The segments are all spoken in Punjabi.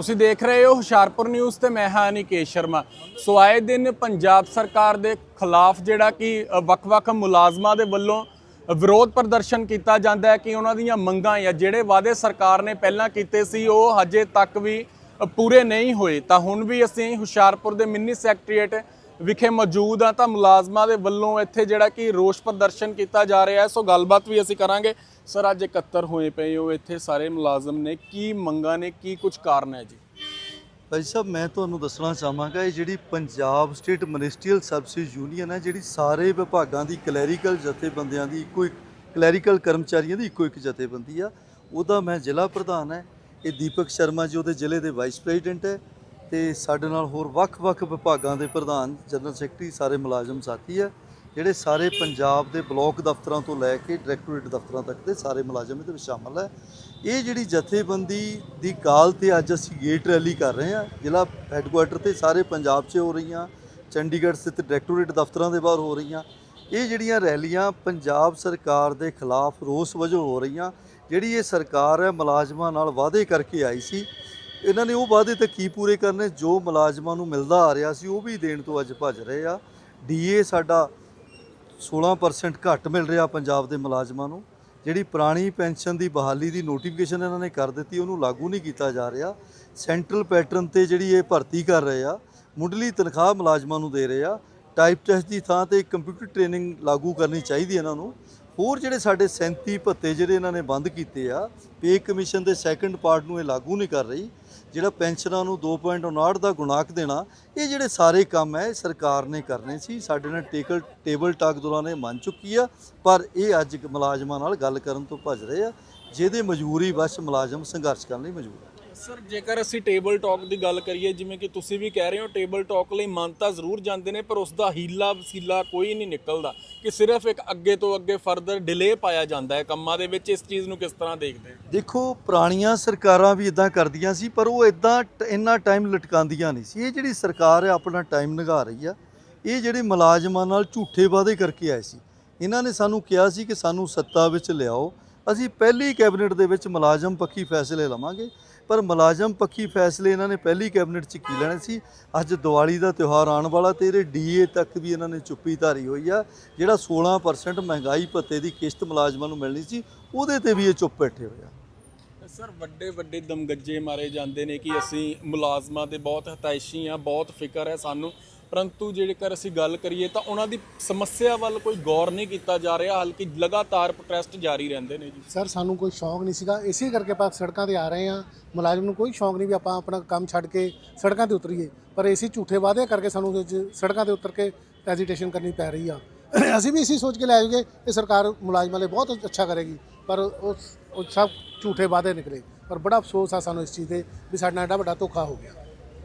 ਤੁਸੀਂ ਦੇਖ ਰਹੇ ਹੋ ਹੁਸ਼ਿਆਰਪੁਰ ਨਿਊਜ਼ ਤੇ ਮੈਂ ਹਾਂ ਨਿਕੇਸ਼ ਸ਼ਰਮਾ। ਸੋ ਆਏ ਦਿਨ ਪੰਜਾਬ ਸਰਕਾਰ ਦੇ ਖਿਲਾਫ ਜਿਹੜਾ ਕਿ ਵੱਖ-ਵੱਖ ਮੁਲਾਜ਼ਮਾਂ ਦੇ ਵੱਲੋਂ ਵਿਰੋਧ ਪ੍ਰਦਰਸ਼ਨ ਕੀਤਾ ਜਾਂਦਾ ਹੈ ਕਿ ਉਹਨਾਂ ਦੀਆਂ ਮੰਗਾਂ ਜਾਂ ਜਿਹੜੇ ਵਾਅਦੇ ਸਰਕਾਰ ਨੇ ਪਹਿਲਾਂ ਕੀਤੇ ਸੀ, ਉਹ ਹਜੇ ਤੱਕ ਵੀ ਪੂਰੇ ਨਹੀਂ ਹੋਏ। ਤਾਂ ਹੁਣ ਵੀ ਅਸੀਂ ਹੁਸ਼ਿਆਰਪੁਰ ਦੇ ਮਿੰਨੀ ਸੈਕਟਰੀਏਟ ਵਿਖੇ ਮੌਜੂਦ ਆ ਤਾਂ ਮੁਲਾਜ਼ਮਾਂ ਦੇ ਵੱਲੋਂ ਇੱਥੇ ਜਿਹੜਾ ਕਿ ਰੋਸ ਪ੍ਰਦਰਸ਼ਨ ਕੀਤਾ ਜਾ ਰਿਹਾ ਹੈ। ਸੋ ਗੱਲਬਾਤ ਵੀ ਅਸੀਂ ਕਰਾਂਗੇ। ਸਰ, ਅੱਜ 71 ਹੋਏ ਪਏ ਹੋ ਇੱਥੇ ਸਾਰੇ ਮੁਲਾਜ਼ਮ ਨੇ। ਕੀ ਮੰਗਾਂ ਨੇ? ਕੀ ਕੁਝ ਕਾਰਨ ਹੈ ਜੀ? ਭਾਈ ਸਾਹਿਬ, ਮੈਂ ਤੁਹਾਨੂੰ ਦੱਸਣਾ ਚਾਹਾਂਗਾ, ਇਹ ਜਿਹੜੀ Punjab state ministerial services union ਹੈ, ਜਿਹੜੀ ਸਾਰੇ ਵਿਭਾਗਾਂ ਦੀ ਕਲੈਰੀਕਲ ਜਥੇਬੰਦੀਆਂ ਦੀ ਇੱਕੋ ਇੱਕ ਕਲੈਰੀਕਲ ਕਰਮਚਾਰੀਆਂ ਦੀ ਇੱਕੋ ਇੱਕ ਜਥੇਬੰਦੀ ਆ, ਉਹਦਾ ਮੈਂ ਜ਼ਿਲ੍ਹਾ ਪ੍ਰਧਾਨ ਹੈ। ਇਹ ਦੀਪਕ ਸ਼ਰਮਾ ਜੀ, ਉਹਦੇ ਜ਼ਿਲ੍ਹੇ ਦੇ ਵਾਈਸ ਪ੍ਰੈਜ਼ੀਡੈਂਟ ਹੈ। ਤੇ ਸਾਡੇ ਨਾਲ ਹੋਰ ਵੱਖ-ਵੱਖ ਵਿਭਾਗਾਂ ਦੇ ਪ੍ਰਧਾਨ ਜਨਰਲ ਸੈਕਟਰੀ ਸਾਰੇ ਮੁਲਾਜ਼ਮ ਸਾਥੀ ਆ, ਜਿਹੜੇ ਸਾਰੇ ਪੰਜਾਬ ਦੇ ਬਲਾਕ ਦਫ਼ਤਰਾਂ ਤੋਂ ਲੈ ਕੇ ਡਾਇਰੈਕਟੋਰੇਟ ਦਫ਼ਤਰਾਂ ਤੱਕ ਦੇ ਸਾਰੇ ਮੁਲਾਜ਼ਮ ਇਹਦੇ ਵਿੱਚ ਸ਼ਾਮਲ ਹੈ ਇਹ ਜਿਹੜੀ ਜਥੇਬੰਦੀ ਦੀ ਕਾਲ ਤੇ ਅੱਜ ਅਸੀਂ ਗੇਟ ਰੈਲੀ ਕਰ ਰਹੇ ਹਾਂ ਜ਼ਿਲ੍ਹਾ ਹੈੱਡਕੁਆਟਰ ਤੇ ਸਾਰੇ ਪੰਜਾਬ 'ਚ ਹੋ ਰਹੀਆਂ, ਚੰਡੀਗੜ੍ਹ ਸਥਿਤ ਡਾਇਰੈਕਟੋਰੇਟ ਦਫ਼ਤਰਾਂ ਦੇ ਬਾਹਰ ਹੋ ਰਹੀਆਂ, ਇਹ ਜਿਹੜੀਆਂ ਰੈਲੀਆਂ ਪੰਜਾਬ ਸਰਕਾਰ ਦੇ ਖਿਲਾਫ ਰੋਸ ਵਜੋਂ ਹੋ ਰਹੀਆਂ, ਜਿਹੜੀ ਇਹ ਸਰਕਾਰ ਹੈ ਮੁਲਾਜ਼ਮਾਂ ਨਾਲ ਵਾਅਦੇ ਕਰਕੇ ਆਈ ਸੀ ਇਹਨਾਂ ਨੇ ਉਹ ਵਾਅਦੇ ਤਾਂ ਕੀ ਪੂਰੇ ਕਰਨੇ? ਜੋ ਮੁਲਾਜ਼ਮਾਂ ਨੂੰ ਮਿਲਦਾ ਆ ਰਿਹਾ ਸੀ, ਉਹ ਵੀ ਦੇਣ ਤੋਂ ਅੱਜ ਭੱਜ ਰਹੇ ਆ। ਡੀਏ ਸਾਡਾ 16% ਘੱਟ ਮਿਲ ਰਿਹਾ ਪੰਜਾਬ ਦੇ ਮੁਲਾਜ਼ਮਾਂ ਨੂੰ। ਜਿਹੜੀ ਪੁਰਾਣੀ ਪੈਨਸ਼ਨ ਦੀ ਬਹਾਲੀ ਦੀ ਨੋਟੀਫਿਕੇਸ਼ਨ ਇਹਨਾਂ ਨੇ ਕਰ ਦਿੱਤੀ, ਉਹਨੂੰ ਲਾਗੂ ਨਹੀਂ ਕੀਤਾ ਜਾ ਰਿਹਾ। ਸੈਂਟਰਲ ਪੈਟਰਨ ਤੇ ਜਿਹੜੀ ਇਹ ਭਰਤੀ ਕਰ ਰਹੇ ਆ, ਮੁੱਢਲੀ ਤਨਖਾਹ ਮੁਲਾਜ਼ਮਾਂ ਨੂੰ ਦੇ ਰਹੇ ਆ। ਟਾਈਪ ਟੈਸਟ ਦੀ ਥਾਂ ਤੇ ਕੰਪਿਊਟਰ ਟ੍ਰੇਨਿੰਗ ਲਾਗੂ ਕਰਨੀ ਚਾਹੀਦੀ ਇਹਨਾਂ ਨੂੰ। ਹੋਰ ਜਿਹੜੇ ਸਾਡੇ 37 ਭੱਤੇ ਜਿਹੜੇ ਇਹਨਾਂ ਨੇ ਬੰਦ ਕੀਤੇ ਆ ਪੇ ਕਮਿਸ਼ਨ ਦੇ ਸੈਕੰਡ ਪਾਰਟ ਨੂੰ ਇਹ ਲਾਗੂ ਨਹੀਂ ਕਰ ਰਹੀ। ਜਿਹੜਾ ਪੈਨਸ਼ਨਾਂ ਨੂੰ 2.59 ਦਾ ਗੁਣਾਕ ਦੇਣਾ, ਇਹ ਜਿਹੜੇ ਸਾਰੇ ਕੰਮ ਹੈ, ਇਹ ਸਰਕਾਰ ਨੇ ਕਰਨੇ ਸੀ, ਸਾਡੇ ਨਾਲ ਟੇਕਲ, ਟੇਬਲ ਟਾਕ ਦੌਰਾਨ ਇਹ ਮੰਨ ਚੁੱਕੀ ਆ, ਪਰ ਇਹ ਅੱਜ ਮੁਲਾਜ਼ਮਾਂ ਨਾਲ ਗੱਲ ਕਰਨ ਤੋਂ ਭੱਜ ਰਹੇ ਆ, ਜਿਹਦੇ ਮਜਬੂਰੀ ਵਸ਼ ਮੁਲਾਜ਼ਮ ਸੰਘਰਸ਼ ਕਰਨ ਲਈ ਮਜਬੂਰ ਆ। ਸਰ, ਜੇਕਰ ਅਸੀਂ ਟੇਬਲ ਟਾਕ ਦੀ ਗੱਲ ਕਰੀਏ, ਜਿਵੇਂ ਕਿ ਤੁਸੀਂ ਵੀ ਕਹਿ ਰਹੇ ਹੋ ਟੇਬਲ ਟਾਕ ਲਈ ਮਨ ਤਾਂ ਜ਼ਰੂਰ ਜਾਂਦੇ ਨੇ, ਪਰ ਉਸ ਦਾ ਹੀਲਾ ਵਸੀਲਾ ਕੋਈ ਨਹੀਂ ਨਿਕਲਦਾ ਕਿ ਸਿਰਫ ਇੱਕ ਅੱਗੇ ਤੋਂ ਅੱਗੇ ਫਰਦਰ ਡਿਲੇ ਪਾਇਆ ਜਾਂਦਾ ਹੈ ਕੰਮਾਂ ਦੇ ਵਿੱਚ। ਇਸ ਚੀਜ਼ ਨੂੰ ਕਿਸ ਤਰ੍ਹਾਂ ਦੇਖਦੇ ਹੋ? ਦੇਖੋ, ਪੁਰਾਣੀਆਂ ਸਰਕਾਰਾਂ ਵੀ ਇਦਾਂ ਕਰਦੀਆਂ ਸੀ, ਪਰ ਉਹ ਇਦਾਂ ਇੰਨਾ ਟਾਈਮ ਲਟਕਾਉਂਦੀਆਂ ਨਹੀਂ ਸੀ। ਇਹ ਜਿਹੜੀ ਸਰਕਾਰ ਹੈ, ਆਪਣਾ ਟਾਈਮ ਨਿਭਾ ਰਹੀ ਆ, ਇਹ ਜਿਹੜੇ ਮੁਲਾਜ਼ਮਾਂ ਨਾਲ ਝੂਠੇ ਵਾਅਦੇ ਕਰਕੇ ਆਏ ਸੀ। ਇਹਨਾਂ ਨੇ ਸਾਨੂੰ ਕਿਹਾ ਸੀ ਕਿ ਸਾਨੂੰ ਸੱਤਾ ਵਿੱਚ ਲਿਆਓ। ਅਸੀਂ ਪਹਿਲੀ ਕੈਬਨਿਟ ਦੇ ਵਿੱਚ ਮੁਲਾਜ਼ਮ ਪੱਖੀ ਫੈਸਲੇ ਲਵਾਂਗੇ। ਪਰ ਮੁਲਾਜ਼ਮ ਪੱਖੀ ਫੈਸਲੇ ਇਹਨਾਂ ਨੇ ਪਹਿਲੀ ਕੈਬਨਿਟ 'ਚ ਕੀ ਲੈਣੇ ਸੀ? ਅੱਜ ਦੀਵਾਲੀ ਦਾ ਤਿਉਹਾਰ ਆਉਣ ਵਾਲਾ ਤੇ ਇਹਦੇ ਡੀਏ ਤੱਕ ਵੀ ਇਹਨਾਂ ਨੇ ਚੁੱਪੀ ਧਾਰੀ ਹੋਈ ਆ, ਜਿਹੜਾ 16% ਮਹਿੰਗਾਈ ਭੱਤੇ ਦੀ ਕਿਸ਼ਤ ਮੁਲਾਜ਼ਮਾਂ ਨੂੰ ਮਿਲਣੀ ਸੀ, ਉਹਦੇ ਤੇ ਵੀ ਇਹ ਚੁੱਪ ਬੈਠੇ ਹੋਏ ਆ। ਸਰ, ਵੱਡੇ ਵੱਡੇ ਦਮਗੱਜੇ ਮਾਰੇ ਜਾਂਦੇ ਨੇ ਕਿ ਅਸੀਂ ਮੁਲਾਜ਼ਮਾਂ ਦੇ ਬਹੁਤ ਹਤਾਇਸ਼ੀ ਆ, ਬਹੁਤ ਫਿਕਰ ਹੈ ਸਾਨੂੰ। ਪਰੰਤੂ ਜੇਕਰ ਅਸੀਂ ਗੱਲ ਕਰੀਏ ਤਾਂ ਉਹਨਾਂ ਦੀ ਸਮੱਸਿਆ ਵੱਲ ਕੋਈ ਗੌਰ ਨਹੀਂ ਕੀਤਾ ਜਾ ਰਿਹਾ, ਹਲਕੀ ਲਗਾਤਾਰ ਪ੍ਰੋਟੈਸਟ ਜਾਰੀ ਰਹਿੰਦੇ ਨੇ ਜੀ। ਸਰ, ਸਾਨੂੰ ਕੋਈ ਸ਼ੌਂਕ ਨਹੀਂ ਸੀਗਾ। ਇਸੇ ਕਰਕੇ ਆਪਾਂ ਸੜਕਾਂ ਤੇ ਆ ਰਹੇ ਹਾਂ। ਮੁਲਾਜ਼ਮ ਨੂੰ ਕੋਈ ਸ਼ੌਂਕ ਨਹੀਂ ਵੀ ਆਪਾਂ ਆਪਣਾ ਕੰਮ ਛੱਡ ਕੇ ਸੜਕਾਂ ਤੇ ਉਤਰੀਏ। ਪਰ ਇਸੇ ਝੂਠੇ ਵਾਅਦੇ ਕਰਕੇ ਸਾਨੂੰ ਉਹਦੇ 'ਚ ਸੜਕਾਂ ਤੇ ਉਤਰ ਕੇ ਐਜੀਟੇਸ਼ਨ ਕਰਨੀ ਪੈ ਰਹੀ ਆ। ਅਸੀਂ ਵੀ ਇਸੇ ਸੋਚ ਕੇ ਲੈ ਆਏ ਕਿ ਸਰਕਾਰ ਮੁਲਾਜ਼ਮਾਂ ਲਈ ਬਹੁਤ ਅੱਛਾ ਕਰੇਗੀ। ਪਰ ਉਸ, ਉਹ ਸਭ ਝੂਠੇ ਵਾਅਦੇ ਨਿਕਲੇ। ਪਰ ਬੜਾ ਅਫਸੋਸ ਆ ਸਾਨੂੰ ਇਸ ਚੀਜ਼ ਤੇ ਵੀ ਸਾਡੇ ਨਾਲ ਐਡਾ ਵੱਡਾ ਧੋਖਾ ਹੋ ਗਿਆ।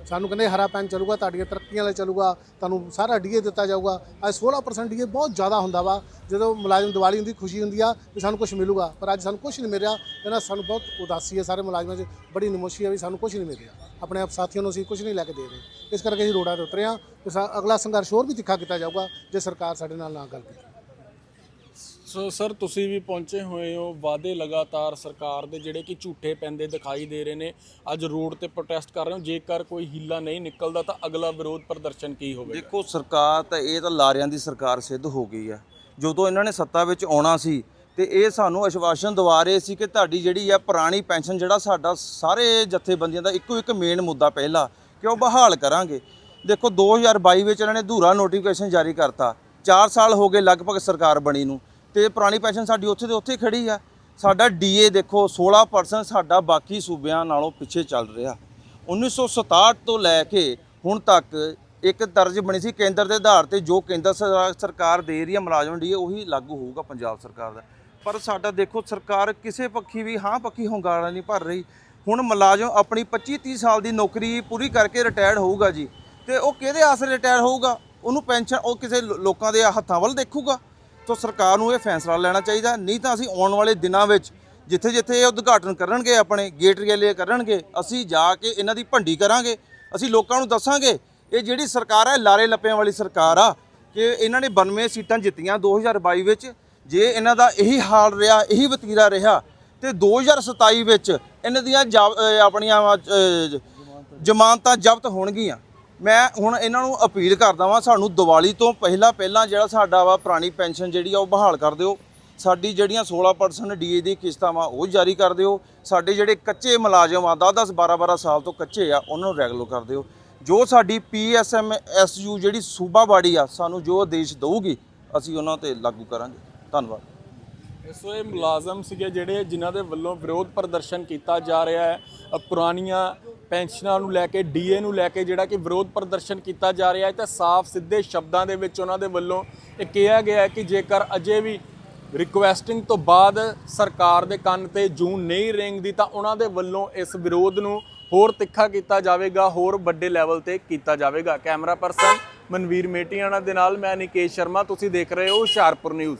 ਸਾਨੂੰ ਕਹਿੰਦੇ ਹਰਾ ਪੈਨ ਚੱਲੂਗਾ, ਤੁਹਾਡੀਆਂ ਤਰੱਕੀਆਂ ਲਈ ਚੱਲੂਗਾ, ਤੁਹਾਨੂੰ ਸਾਰਾ ਡੀਏ ਦਿੱਤਾ ਜਾਊਗਾ। ਅੱਜ 16% ਡੀਏ ਬਹੁਤ ਜ਼ਿਆਦਾ ਹੁੰਦਾ ਵਾ। ਜਦੋਂ ਮੁਲਾਜ਼ਮ ਦੀਵਾਲੀ ਹੁੰਦੀ, ਖੁਸ਼ੀ ਹੁੰਦੀ ਆ ਵੀ ਸਾਨੂੰ ਕੁਝ ਮਿਲੂਗਾ, ਪਰ ਅੱਜ ਸਾਨੂੰ ਕੁਝ ਨਹੀਂ ਮਿਲਿਆ ਇਹਨਾਂ ਸਾਨੂੰ ਬਹੁਤ ਉਦਾਸੀ ਹੈ ਸਾਰੇ ਮੁਲਾਜ਼ਮਾਂ 'ਚ, ਬੜੀ ਨਮੋਸ਼ੀ ਹੈ ਵੀ ਸਾਨੂੰ ਕੁਝ ਨਹੀਂ ਮਿਲਿਆ ਆਪਣੇ ਆਪ ਸਾਥੀਆਂ ਨੂੰ ਅਸੀਂ ਕੁਝ ਨਹੀਂ ਲੈ ਕੇ ਦੇ ਰਹੇ। ਇਸ ਕਰਕੇ ਅਸੀਂ ਰੋਡਾਂ ਤੇ ਉਤਰੇ ਹਾਂ। ਤੇ ਸਾ- ਅਗਲਾ ਸੰਘਰਸ਼ ਹੋਰ ਵੀ ਤਿੱਖਾ ਕੀਤਾ ਜਾਊਗਾ, ਜੇ ਸਰਕਾਰ ਸਾਡੇ ਨਾਲ ਨਾ ਗੱਲ ਕਰੇ। ਸੋ ਸਰ, ਤੁਸੀਂ ਵੀ ਪਹੁੰਚੇ ਹੋਏ ਹੋ। ਵਾਅਦੇ ਲਗਾਤਾਰ ਸਰਕਾਰ ਦੇ ਜਿਹੜੇ ਕਿ ਝੂਠੇ ਪੈਂਦੇ ਦਿਖਾਈ ਦੇ ਰਹੇ ਨੇ। ਅੱਜ ਰੋਡ ਤੇ ਪ੍ਰੋਟੈਸਟ ਕਰ ਰਹੇ ਹੋ। ਜੇਕਰ ਕੋਈ ਹੀਲਾ ਨਹੀਂ ਨਿਕਲਦਾ ਤਾਂ ਅਗਲਾ ਵਿਰੋਧ ਪ੍ਰਦਰਸ਼ਨ ਕੀ ਹੋਵੇਗਾ? ਦੇਖੋ, ਸਰਕਾਰ ਤਾਂ ਇਹ ਤਾਂ ਲਾਰਿਆਂ ਦੀ ਸਰਕਾਰ ਸਿੱਧ ਹੋ ਗਈ ਆ। ਜਦੋਂ ਇਹਨਾਂ ਨੇ ਸੱਤਾ ਵਿੱਚ ਆਉਣਾ ਸੀ ਤੇ ਇਹ ਸਾਨੂੰ ਆਸ਼ਵਾਸਨ ਦਿਵਾ ਰਹੇ ਸੀ ਕਿ ਤੁਹਾਡੀ ਜਿਹੜੀ ਆ ਪੁਰਾਣੀ ਪੈਨਸ਼ਨ, ਜਿਹੜਾ ਸਾਡਾ ਸਾਰੇ ਜਥੇਬੰਦੀਆਂ ਦਾ ਇੱਕੋ ਇੱਕ ਮੇਨ ਮੁੱਦਾ ਪਹਿਲਾ ਕਿ ਉਹ ਬਹਾਲ ਕਰਾਂਗੇ? ਦੇਖੋ 2022 ਵਿੱਚ ਇਹਨਾਂ ਨੇ ਅਧੂਰਾ ਨੋਟੀਫਿਕੇਸ਼ਨ ਜਾਰੀ ਕਰਤਾ। 4 ਸਾਲ ਹੋ ਗਏ ਲਗਭਗ ਸਰਕਾਰ ਬਣੀ ਨੂੰ। ਤੇ ਪੁਰਾਣੀ ਪੈਨਸ਼ਨ ਸਾਡੀ ਉੱਥੇ ਦੇ ਉੱਥੇ ਹੀ ਖੜੀ ਆ। ਸਾਡਾ ਡੀਏ ਦੇਖੋ 16% ਸਾਡਾ ਬਾਕੀ ਸੂਬਿਆਂ ਨਾਲੋਂ ਪਿੱਛੇ ਚੱਲ ਰਿਹਾ। 1967 ਤੋਂ ਲੈ ਕੇ ਹੁਣ ਤੱਕ ਇੱਕ ਤਰਜ ਬਣੀ ਸੀ ਕੇਂਦਰ ਦੇ ਆਧਾਰ ਤੇ, ਜੋ ਕੇਂਦਰ ਸਰ- ਸਰਕਾਰ ਦੇ ਰਹੀ ਹੈ ਮੁਲਾਜ਼ਮ ਡੀਏ ਉਹੀ ਲਾਗੂ ਹੋਊਗਾ ਪੰਜਾਬ ਸਰਕਾਰ ਦਾ। ਪਰ ਸਾਡਾ ਦੇਖੋ, ਸਰਕਾਰ ਕਿਸੇ ਪੱਖੀ ਵੀ ਹਾਂ ਪੱਖੀ ਹੁੰਗਾਰਾ ਨਹੀਂ ਭਰ ਰਹੀ। ਹੁਣ ਮੁਲਾਜ਼ਮ ਆਪਣੀ 25 30 ਸਾਲ ਦੀ ਨੌਕਰੀ ਪੂਰੀ ਕਰਕੇ ਰਿਟਾਇਰਡ ਹੋਊਗਾ ਜੀ। ਤੇ ਉਹ ਕਿਹਦੇ ਆਸਰੇ ਰਿਟਾਇਰ ਹੋਊਗਾ? ਉਹਨੂੰ ਪੈਨਸ਼ਨ, ਉਹ ਕਿਸੇ ਲੋਕਾਂ ਦੇ ਹੱਥਾਂ ਵੱਲ ਦੇਖੂਗਾ। ਤਾਂ ਸਰਕਾਰ ਨੂੰ ਇਹ ਫੈਸਲਾ ਲੈਣਾ ਚਾਹੀਦਾ। ਨਹੀਂ ਤਾਂ ਅਸੀਂ ਆਉਣ ਵਾਲੇ ਦਿਨਾਂ ਵਿੱਚ ਜਿੱਥੇ ਜਿੱਥੇ ਇਹ ਉਦਘਾਟਨ ਕਰਨਗੇ, ਆਪਣੇ ਗੇਟ ਰੈਲੀ ਕਰਨਗੇ, ਅਸੀਂ ਜਾ ਕੇ ਇਹਨਾਂ ਦੀ ਭੰਡੀ ਕਰਾਂਗੇ, ਅਸੀਂ ਲੋਕਾਂ ਨੂੰ ਦੱਸਾਂਗੇ, ਇਹ ਜਿਹੜੀ ਸਰਕਾਰ ਹੈ, ਲਾਰੇ ਲੱਪਿਆਂ ਵਾਲੀ ਸਰਕਾਰ ਆ, ਕਿ ਇਹਨਾਂ ਨੇ 92 ਸੀਟਾਂ ਜਿੱਤੀਆਂ 2022 ਵਿੱਚ, ਜੇ ਇਹਨਾਂ ਦਾ ਇਹੀ ਹਾਲ ਰਿਹਾ, ਇਹੀ ਵਤੀਰਾ ਰਿਹਾ, ਤੇ 2027 ਵਿੱਚ ਇਹਨਾਂ ਦੀਆਂ ਜਾ- ਆਪਣੀਆਂ ਜ਼ਮਾਨਤਾਂ ਜ਼ਬਤ ਹੋਣਗੀਆਂ। ਮੈਂ ਹੁਣ ਇਹਨਾਂ ਨੂੰ ਅਪੀਲ ਕਰਦਾ ਵਾਂ, ਸਾਨੂੰ ਦੀਵਾਲੀ ਤੋਂ ਪਹਿਲਾਂ ਪਹਿਲਾਂ ਜਿਹੜਾ ਸਾਡਾ ਵਾ ਪੁਰਾਣੀ ਪੈਨਸ਼ਨ ਜਿਹੜੀ ਆ ਉਹ ਬਹਾਲ ਕਰ ਦਿਓ। ਸਾਡੀ ਜਿਹੜੀਆਂ 16% ਡੀਏ ਦੀ ਕਿਸ਼ਤਾਂ ਵਾ, ਉਹ ਜਾਰੀ ਕਰ ਦਿਓ। ਸਾਡੇ ਜਿਹੜੇ ਕੱਚੇ ਮੁਲਾਜ਼ਮ ਆ 10 10 12 12 ਸਾਲ ਤੋਂ ਕੱਚੇ ਆ, ਉਹਨਾਂ ਨੂੰ ਰੈਗੂਲਰ ਕਰ ਦਿਓ। ਜੋ ਸਾਡੀ ਪੀਐਸਐਮ ਐਸਯੂ ਜਿਹੜੀ ਸੂਬਾ ਬਾੜੀ ਆ, ਸਾਨੂੰ ਜੋ ਆਦੇਸ਼ ਦਊਗੀ, ਅਸੀਂ ਉਹਨਾਂ ਤੇ ਲਾਗੂ ਕਰਾਂਗੇ। ਧੰਨਵਾਦ। ਸੋ ਇਹ ਮੁਲਾਜ਼ਮ ਸੀਗੇ ਜਿਹੜੇ ਜਿਨ੍ਹਾਂ ਦੇ ਵੱਲੋਂ ਵਿਰੋਧ ਪ੍ਰਦਰਸ਼ਨ ਕੀਤਾ ਜਾ ਰਿਹਾ ਹੈ। ਪੁਰਾਣੀਆਂ ਪੈਨਸ਼ਨਾਂ ਨੂੰ ਲੈ ਕੇ, ਡੀਏ ਨੂੰ ਲੈ ਕੇ ਜਿਹੜਾ ਕਿ ਵਿਰੋਧ ਪ੍ਰਦਰਸ਼ਨ ਕੀਤਾ ਜਾ ਰਿਹਾ ਹੈ, ਤੇ ਸਾਫ਼ ਸਿੱਧੇ ਸ਼ਬਦਾਂ ਦੇ ਵਿੱਚ ਉਹਨਾਂ ਦੇ ਵੱਲੋਂ ਇਹ ਕਿਹਾ ਗਿਆ ਹੈ ਕਿ ਜੇਕਰ ਅਜੇ ਵੀ ਰਿਕੁਐਸਟਿੰਗ ਤੋਂ ਬਾਅਦ ਸਰਕਾਰ ਦੇ ਕੰਨ ਤੇ ਜੂਨ ਨਹੀਂ ਰੇਂਗਦੀ, ਤਾਂ ਉਹਨਾਂ ਦੇ ਵੱਲੋਂ ਇਸ ਵਿਰੋਧ ਨੂੰ ਹੋਰ ਤਿੱਖਾ ਕੀਤਾ ਜਾਵੇਗਾ, ਹੋਰ ਵੱਡੇ ਲੈਵਲ ਤੇ ਕੀਤਾ ਜਾਵੇਗਾ। ਕੈਮਰਾ ਪਰਸਨ ਮਨਵੀਰ ਮੇਟੀਆਣਾ ਦੇ ਨਾਲ ਮੈਂ ਨਿਕੇਸ਼ ਸ਼ਰਮਾ, ਤੁਸੀਂ ਦੇਖ ਰਹੇ ਹੋ Hoshiarpur news.